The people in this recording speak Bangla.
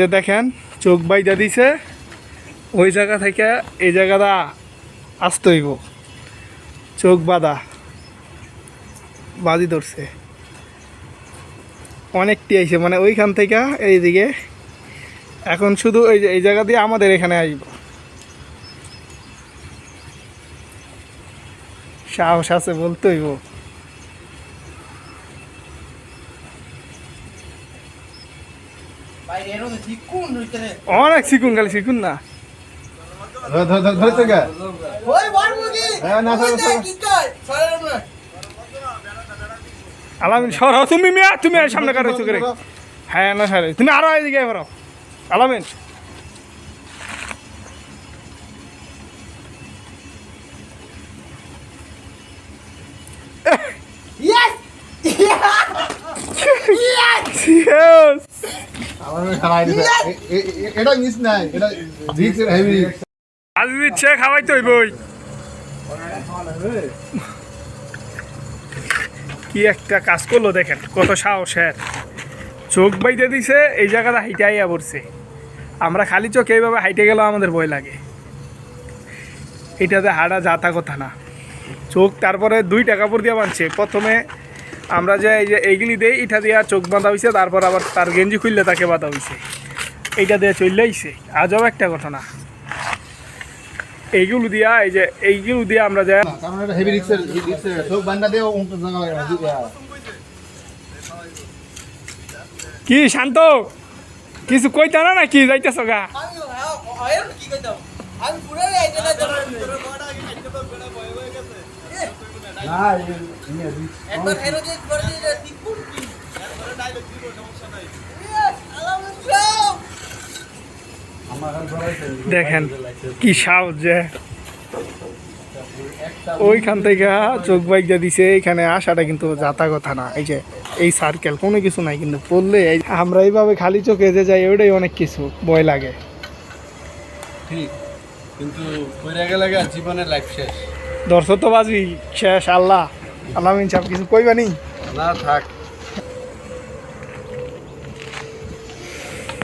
যে দেখেন, চোখ বাইদা দিছে, ওই জায়গা থেকে এই জায়গাটা আসতে হইব। চোখ বাঁধা, বাজি ধরছে। অনেকটি আইছে মানে ওইখান থেকে এইদিকে। এখন শুধু এই এই জায়গা দিয়ে আমাদের এখানে আসব সাহস আছে বলতে হইব। অনেক শিখুন খালি শিখুন না। হ্যাঁ, সরো, সরো। আলামিন সর তুমি মিয়া তুমি আর সামনে কারও চোখে হ্যাঁ না স্যার তুমি আরও এদিকে এবার আলামিন। Yes! এ- এ- এটা তো বই কি একটা কাজ করল দেখেন, কত সাহসের চোখ বাইতে দিছে, এই জায়গাটা হাইটে আইয়া পড়ছে। আমরা খালি চোখ এইভাবে হাইটে গেলেও আমাদের ভয় লাগে। এটাতে হাঁটা যাতা কথা না। চোখ তারপরে দুই টাকা পর দিয়ে বাঁধছে প্রথমে আমরা যে এই যে এইগুলি দেই এটা দিয়ে চোখ বাঁধা হয়েছে তারপর আবার তার গেঞ্জি খুললে তাকে বাঁধা হয়েছে এইটা দিয়ে চলে আইছে। আজও একটা ঘটনা। এইগুলো দিয়া এই যে এইগুলো দিয়ে আমরা যাই কি শান্ত? কিছু কইতা না নাকি? যাইতেছ গা। আমি পুরো রাইতে না না একবার হেরো করে দিয়ে ঠিক দেখেন কি সাহস যে। ওইখান থেকে চোখ বাইক যা দিছে এখানে আসাটা কিন্তু যাতা কথা না। এই যে এই সার্কেল কোনো কিছু নাই কিন্তু পড়লে আমরা এইভাবে খালি চোখে যে যাই ওইটাই অনেক কিছু ভয় লাগে। ঠিক কিন্তু জীবনের লাইফ শেষ। দর্শক তো বাজি শেষ আল্লাহ। আল্লাহ সব কিছু কইবানি না থাক।